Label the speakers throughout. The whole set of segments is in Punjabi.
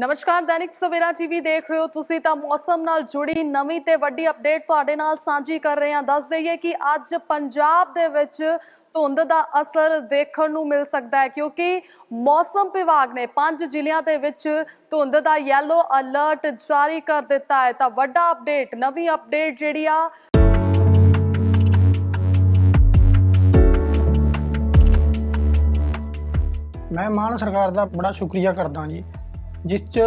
Speaker 1: ਨਮਸਕਾਰ, ਦੈਨਿਕ ਸਵੇਰਾ ਟੀਵੀ ਦੇਖ ਰਹੇ ਹੋ ਤੁਸੀਂ ਤਾਂ ਮੌਸਮ ਨਾਲ ਜੁੜੀ ਨਵੀਂ ਤੇ ਵੱਡੀ ਅਪਡੇਟ ਤੁਹਾਡੇ ਨਾਲ ਸਾਂਝੀ ਕਰ ਰਹੇ ਹਾਂ। ਦੱਸ ਦਈਏ ਕਿ ਅੱਜ ਪੰਜਾਬ ਦੇ ਵਿੱਚ ਧੁੰਦ ਦਾ ਅਸਰ ਦੇਖਣ ਨੂੰ ਮਿਲ ਸਕਦਾ ਹੈ ਕਿਉਂਕਿ ਮੌਸਮ ਵਿਭਾਗ ਨੇ ਪੰਜ ਜ਼ਿਲ੍ਹਿਆਂ ਦੇ ਵਿੱਚ ਧੁੰਦ ਦਾ ਯੈਲੋ ਅਲਰਟ ਜਾਰੀ ਕਰ ਦਿੱਤਾ ਹੈ। ਤਾਂ ਵੱਡਾ ਅਪਡੇਟ, ਨਵੀਂ ਅਪਡੇਟ ਜਿਹੜੀ ਆ
Speaker 2: ਮੈਂ ਮਾਨ ਸਰਕਾਰ ਦਾ ਬੜਾ ਸ਼ੁਕਰੀਆ ਕਰਦਾ ਜੀ। ਜਿਸ ਚ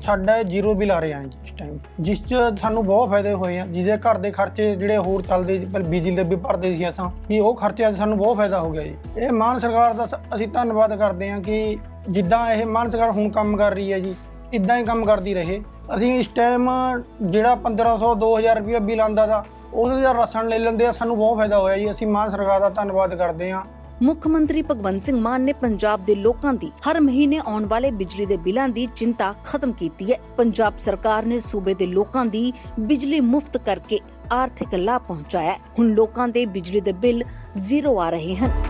Speaker 2: ਸਾਡਾ ਜ਼ੀਰੋ ਬਿੱਲ ਆ ਰਿਹਾ ਜੀ ਇਸ ਟਾਈਮ ਜਿਸ ਚ ਸਾਨੂੰ ਬਹੁਤ ਫਾਇਦੇ ਹੋਏ ਆ। ਜਿਹਦੇ ਘਰ ਦੇ ਖਰਚੇ ਜਿਹੜੇ ਹੋਰ ਚੱਲਦੇ ਸੀ, ਪਰ ਬਿਜਲੀ ਦੇ ਵੀ ਭਰਦੇ ਸੀ ਅਸਾਂ ਵੀ ਉਹ ਖਰਚਿਆਂ 'ਚ ਸਾਨੂੰ ਬਹੁਤ ਫਾਇਦਾ ਹੋ ਗਿਆ ਜੀ। ਇਹ ਮਾਨ ਸਰਕਾਰ ਦਾ ਸ- ਅਸੀਂ ਧੰਨਵਾਦ ਕਰਦੇ ਹਾਂ ਕਿ ਜਿੱਦਾਂ ਇਹ ਮਾਨ ਸਰਕਾਰ ਹੁਣ ਕੰਮ ਕਰ ਰਹੀ ਹੈ ਜੀ ਇਦਾਂ ਹੀ ਕੰਮ ਕਰਦੀ ਰਹੇ। ਅਸੀਂ ਇਸ ਟਾਈਮ ਜਿਹੜਾ 1500 2000 ਰੁਪਏ ਬਿੱਲ ਆਉਂਦਾ ਦਾ ਉਹਦੇ ਦਾ ਰਸਣ ਲੈ ਲੈਂਦੇ ਆ ਸਾਨੂੰ ਬਹੁਤ ਫਾਇਦਾ ਹੋਇਆ ਜੀ। ਅਸੀਂ ਮਾਨ ਸਰਕਾਰ ਦਾ ਧੰਨਵਾਦ ਕਰਦੇ ਹਾਂ।
Speaker 3: ਮੁੱਖ ਮੰਤਰੀ ਭਗਵੰਤ ਸਿੰਘ ਮਾਨ ਨੇ ਪੰਜਾਬ ਦੇ ਲੋਕਾਂ ਦੀ ਹਰ ਮਹੀਨੇ ਆਉਣ ਵਾਲੇ ਬਿਜਲੀ ਦੇ ਬਿੱਲਾਂ ਦੀ ਚਿੰਤਾ ਖਤਮ ਕੀਤੀ ਹੈ। ਪੰਜਾਬ ਸਰਕਾਰ ਨੇ ਸੂਬੇ ਦੇ ਲੋਕਾਂ ਦੀ ਬਿਜਲੀ ਮੁਫਤ ਕਰਕੇ ਆਰਥਿਕ ਲਾਭ ਪਹੁੰਚਾਇਆ ਹੁਣ ਲੋਕਾਂ ਦੇ ਬਿਜਲੀ ਦੇ ਬਿੱਲ ਜ਼ੀਰੋ ਆ ਰਹੇ ਹਨ।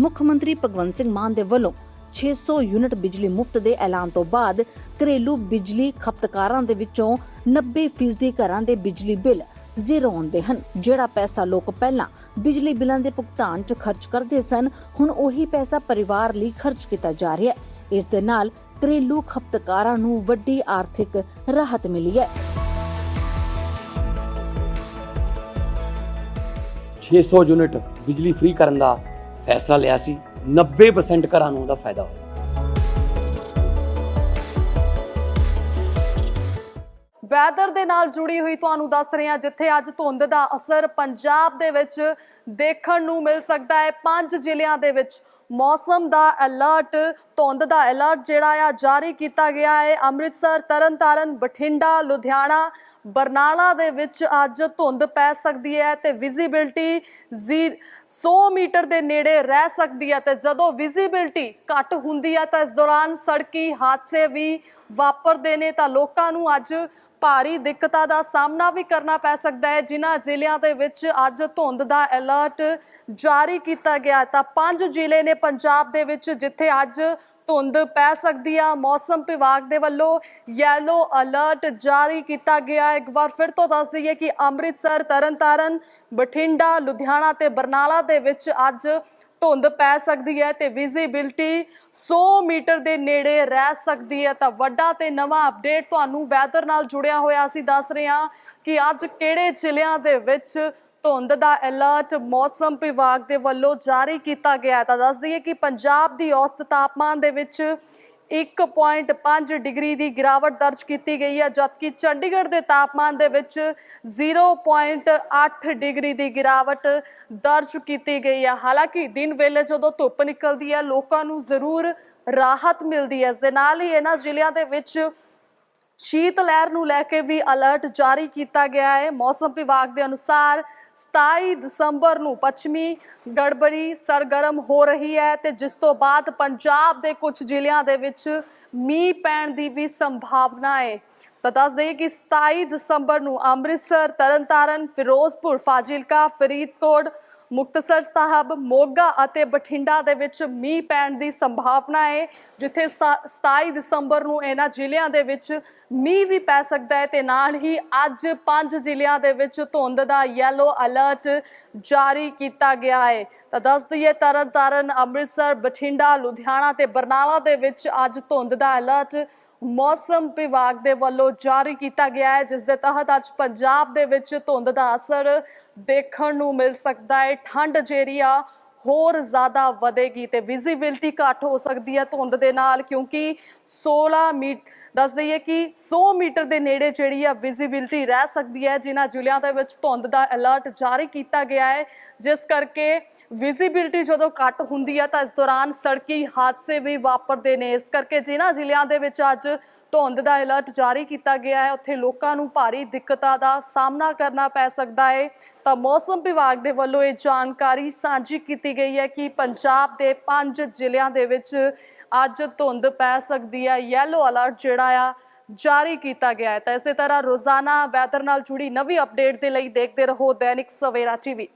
Speaker 3: ਮੁੱਖ ਮੰਤਰੀ ਭਗਵੰਤ ਸਿੰਘ ਮਾਨ ਦੇ ਵੱਲੋਂ 600 ਯੂਨਿਟ ਬਿਜਲੀ ਮੁਫਤ ਦੇ ਐਲਾਨ ਤੋਂ ਬਾਅਦ ਘਰੇਲੂ ਬਿਜਲੀ ਖਪਤਕਾਰਾਂ ਦੇ ਵਿੱਚੋਂ 90% ਘਰਾਂ ਦੇ ਬਿਜਲੀ ਬਿੱਲ ਜ਼ੀਰੋ ਆਉਂਦੇ ਹਨ। ਜਿਹੜਾ ਪੈਸਾ ਲੋਕ ਪਹਿਲਾਂ ਬਿਜਲੀ ਬਿੱਲਾਂ ਦੇ ਭੁਗਤਾਨ 'ਚ ਖਰਚ ਕਰਦੇ ਸਨ, ਹੁਣ ਉਹੀ ਪੈਸਾ ਪਰਿਵਾਰ ਲਈ ਖਰਚ ਕੀਤਾ ਜਾ ਰਿਹਾ ਹੈ। ਇਸ ਦੇ ਨਾਲ ਘਰੇਲੂ ਖਪਤਕਾਰਾਂ ਨੂੰ ਵੱਡੀ ਆਰਥਿਕ ਰਾਹਤ ਮਿਲੀ ਹੈ।
Speaker 4: 600 ਯੂਨਿਟ ਬਿਜਲੀ ਫ੍ਰੀ ਕਰਨ ਦਾ ਫੈਸਲਾ ਲਿਆ ਸੀ। 90% ਘਰਾਂ ਨੂੰ ਉਹਦਾ ਫਾਇਦਾ ਹੋਇਆ।
Speaker 1: ਵੈਦਰ ਦੇ ਨਾਲ ਜੁੜੀ ਹੋਈ ਤੁਹਾਨੂੰ ਦੱਸ ਰਹੇ ਹਾਂ, ਜਿੱਥੇ ਅੱਜ ਧੁੰਦ ਦਾ ਅਸਰ ਪੰਜਾਬ ਦੇ ਵਿੱਚ ਦੇਖਣ ਨੂੰ ਮਿਲ ਸਕਦਾ ਹੈ। ਪੰਜ ਜ਼ਿਲ੍ਹਿਆਂ ਦੇ ਵਿੱਚ ਮੌਸਮ ਦਾ ਅਲਰਟ ਧੁੰਦ ਦਾ ਅਲਰਟ ਜਿਹੜਾ ਆ, ਜਾਰੀ ਕੀਤਾ ਗਿਆ ਹੈ। ਅੰਮ੍ਰਿਤਸਰ, ਤਰਨਤਾਰਨ, ਬਠਿੰਡਾ, ਲੁਧਿਆਣਾ, ਬਰਨਾਲਾ ਦੇ ਵਿੱਚ ਅੱਜ ਧੁੰਦ ਪੈ ਸਕਦੀ ਹੈ ਤੇ ਵਿਜ਼ਿਬਿਲਟੀ 100 ਮੀਟਰ ਦੇ ਨੇੜੇ ਰਹਿ ਸਕਦੀ ਹੈ ਤੇ ਜਦੋਂ ਵਿਜ਼ਿਬਿਲਟੀ ਘੱਟ ਹੁੰਦੀ ਹੈ ਤਾਂ ਇਸ ਦੌਰਾਨ ਸੜਕੀ ਹਾਦਸੇ ਵੀ ਵਾਪਰਦੇ ਨੇ ਤਾਂ ਲੋਕਾਂ ਨੂੰ ਅੱਜ ਭਾਰੀ ਦਿੱਕਤਾਂ ਦਾ ਸਾਹਮਣਾ ਵੀ ਕਰਨਾ ਪੈ ਸਕਦਾ ਹੈ। ਜਿਨ੍ਹਾਂ ਜ਼ਿਲ੍ਹਿਆਂ ਦੇ ਵਿੱਚ ਅੱਜ ਧੁੰਦ ਦਾ ਅਲਰਟ ਜਾਰੀ ਕੀਤਾ ਗਿਆ ਤਾਂ ਪੰਜ ਜ਼ਿਲ੍ਹੇ ਨੇ ਪੰਜਾਬ ਦੇ ਵਿੱਚ ਜਿੱਥੇ ਅੱਜ ਧੁੰਦ ਪੈ ਸਕਦੀ ਆ, ਮੌਸਮ ਵਿਭਾਗ ਦੇ ਵੱਲੋਂ ਯੈਲੋ ਅਲਰਟ ਜਾਰੀ ਕੀਤਾ ਗਿਆ ਇੱਕ ਵਾਰ ਫਿਰ ਤੋਂ ਦੱਸ ਦਈਏ ਕਿ ਅੰਮ੍ਰਿਤਸਰ, ਤਰਨਤਾਰਨ, ਬਠਿੰਡਾ, ਲੁਧਿਆਣਾ ਤੇ ਬਰਨਾਲਾ ਦੇ ਵਿੱਚ ਅੱਜ ਧੁੰਦ ਪੈ ਸਕਦੀ ਹੈ ਤੇ ਵਿਜ਼ਿਬਿਲਟੀ 100 ਮੀਟਰ ਦੇ ਨੇੜੇ ਰਹਿ ਸਕਦੀ ਹੈ। ਤਾਂ ਵੱਡਾ ਤੇ ਨਵਾਂ ਅਪਡੇਟ ਤੁਹਾਨੂੰ ਵੈਦਰ ਨਾਲ ਜੁੜਿਆ ਹੋਇਆ ਅਸੀਂ ਦੱਸ ਰਹੇ ਹਾਂ ਕਿ ਅੱਜ ਕਿਹੜੇ ਜ਼ਿਲ੍ਹਿਆਂ ਦੇ ਵਿੱਚ ਧੁੰਦ ਦਾ ਅਲਰਟ ਮੌਸਮ ਵਿਭਾਗ ਦੇ ਵੱਲੋਂ ਜਾਰੀ ਕੀਤਾ ਗਿਆ ਤਾਂ ਦੱਸ ਦਈਏ ਕਿ ਪੰਜਾਬ ਦੀ ਔਸਤ ਤਾਪਮਾਨ ਦੇ ਵਿੱਚ 1.5 ਡਿਗਰੀ ਦੀ ਗਿਰਾਵਟ ਦਰਜ ਕੀਤੀ ਗਈ ਹੈ, ਜਦਕਿ ਚੰਡੀਗੜ੍ਹ ਦੇ ਤਾਪਮਾਨ ਦੇ ਵਿੱਚ 0.8 ਡਿਗਰੀ ਦੀ ਗਿਰਾਵਟ ਦਰਜ ਕੀਤੀ ਗਈ ਹੈ। ਹਾਲਾਂਕਿ ਦਿਨ ਵੇਲੇ ਜਦੋਂ ਧੁੱਪ ਨਿਕਲਦੀ ਹੈ, ਲੋਕਾਂ ਨੂੰ ਜ਼ਰੂਰ ਰਾਹਤ ਮਿਲਦੀ ਹੈ। ਇਸ ਦੇ ਨਾਲ ਹੀ ਇਹਨਾਂ ਜ਼ਿਲ੍ਹਿਆਂ ਦੇ ਵਿੱਚ ਸ਼ੀਤ ਲਹਿਰ ਨੂੰ ਲੈ ਕੇ ਵੀ ਅਲਰਟ ਜਾਰੀ ਕੀਤਾ ਗਿਆ ਹੈ। ਮੌਸਮ ਵਿਭਾਗ ਦੇ ਅਨੁਸਾਰ 27 ਦਸੰਬਰ ਨੂੰ ਪੱਛਮੀ ਗੜਬੜੀ ਸਰਗਰਮ ਹੋ ਰਹੀ ਹੈ ਤੇ ਜਿਸ ਤੋਂ ਬਾਅਦ ਪੰਜਾਬ ਦੇ ਕੁਝ ਜ਼ਿਲ੍ਹਿਆਂ ਦੇ ਵਿੱਚ ਮੀਂਹ ਪੈਣ ਦੀ ਵੀ ਸੰਭਾਵਨਾ ਹੈ। ਤਾਂ ਦੱਸ ਦਈਏ ਕਿ 27 ਦਸੰਬਰ ਨੂੰ ਅੰਮ੍ਰਿਤਸਰ, ਤਰਨਤਾਰਨ, ਫਿਰੋਜ਼ਪੁਰ, ਫਾਜ਼ਿਲਕਾ, ਫਰੀਦਕੋਟ ਮੁਕਤਸਰ ਸਾਹਿਬ, ਮੋਗਾ ਅਤੇ ਬਠਿੰਡਾ ਦੇ ਵਿੱਚ ਮੀਂਹ ਪੈਣ ਦੀ ਸੰਭਾਵਨਾ ਹੈ, ਜਿੱਥੇ ਸਤਾ- 27 ਦਸੰਬਰ ਨੂੰ ਇਹਨਾਂ ਜ਼ਿਲ੍ਹਿਆਂ ਦੇ ਵਿੱਚ ਮੀਂਹ ਵੀ ਪੈ ਸਕਦਾ ਹੈ ਤੇ ਨਾਲ ਹੀ ਅੱਜ ਪੰਜ ਜ਼ਿਲ੍ਹਿਆਂ ਦੇ ਵਿੱਚ ਧੁੰਦ ਦਾ ਯੈਲੋ ਅਲਰਟ ਜਾਰੀ ਕੀਤਾ ਗਿਆ ਹੈ। ਤਾਂ ਦੱਸ ਦਈਏ ਤਰਨਤਾਰਨ, ਅੰਮ੍ਰਿਤਸਰ, ਬਠਿੰਡਾ, ਲੁਧਿਆਣਾ ਤੇ ਬਰਨਾਲਾ ਦੇ ਵਿੱਚ ਅੱਜ ਧੁੰਦ ਦਾ ਅਲਰਟ ਮੌਸਮ ਵਿਭਾਗ ਦੇ ਵੱਲੋਂ ਜਾਰੀ ਕੀਤਾ ਗਿਆ ਹੈ, ਜਿਸ ਦੇ ਤਹਿਤ ਅੱਜ ਪੰਜਾਬ ਦੇ ਵਿੱਚ ਧੁੰਦ ਦਾ ਅਸਰ ਦੇਖਣ ਨੂੰ ਮਿਲ ਸਕਦਾ ਹੈ। ਠੰਡ ਜਿਹੜੀ ਆ ਹੋਰ ਜ਼ਿਆਦਾ ਵਧੇਗੀ ਤੇ ਵਿਜ਼ਿਬਿਲਟੀ ਘੱਟ ਹੋ ਸਕਦੀ ਹੈ ਧੁੰਦ ਦੇ ਨਾਲ, ਕਿਉਂਕਿ 16 ਮੀਟ, ਦੱਸ ਦਈਏ ਕਿ 100 ਮੀਟਰ ਦੇ ਨੇੜੇ ਜਿਹੜੀ ਆ ਵਿਜ਼ਿਬਿਲਟੀ ਰਹਿ ਸਕਦੀ ਹੈ, ਜਿਨ੍ਹਾਂ ਜ਼ਿਲ੍ਹਿਆਂ ਦੇ ਵਿੱਚ ਧੁੰਦ ਦਾ ਅਲਰਟ ਜਾਰੀ ਕੀਤਾ ਗਿਆ ਹੈ। ਜਿਸ ਕਰਕੇ ਵਿਜ਼ਿਬਿਲਟੀ ਜਦੋਂ ਘੱਟ ਹੁੰਦੀ ਹੈ ਤਾਂ ਇਸ ਦੌਰਾਨ ਸੜਕੀ ਹਾਦਸੇ ਵੀ ਵਾਪਰਦੇ ਨੇ। ਇਸ ਕਰਕੇ ਜਿਨ੍ਹਾਂ ਜ਼ਿਲ੍ਹਿਆਂ ਦੇ ਵਿੱਚ ਅੱਜ ਧੁੰਦ ਦਾ ਅਲਰਟ ਜਾਰੀ ਕੀਤਾ ਗਿਆ ਹੈ, ਉੱਥੇ ਲੋਕਾਂ ਨੂੰ ਭਾਰੀ ਦਿੱਕਤਾਂ ਦਾ ਸਾਹਮਣਾ ਕਰਨਾ ਪੈ ਸਕਦਾ ਹੈ। ਤਾਂ ਮੌਸਮ ਵਿਭਾਗ ਦੇ ਵੱਲੋਂ ਇਹ ਜਾਣਕਾਰੀ ਸਾਂਝੀ ਕੀਤੀ ਗਈ ਹੈ ਕਿ ਪੰਜਾਬ ਦੇ ਪੰਜ ਜ਼ਿਲ੍ਹਿਆਂ ਦੇ ਵਿੱਚ ਅੱਜ ਧੁੰਦ ਪੈ ਸਕਦੀ ਹੈ। ਯੈਲੋ ਅਲਰਟ ਜਿਹੜਾ ਆ, ਜਾਰੀ ਕੀਤਾ ਗਿਆ ਹੈ। ਤਾਂ ਇਸੇ ਤਰ੍ਹਾਂ ਰੋਜ਼ਾਨਾ ਵੈਦਰ ਨਾਲ ਜੁੜੀ ਨਵੀਂ ਅਪਡੇਟ ਦੇ ਲਈ ਦੇਖਦੇ ਰਹੋ ਦੈਨਿਕ ਸਵੇਰਾ ਟੀਵੀ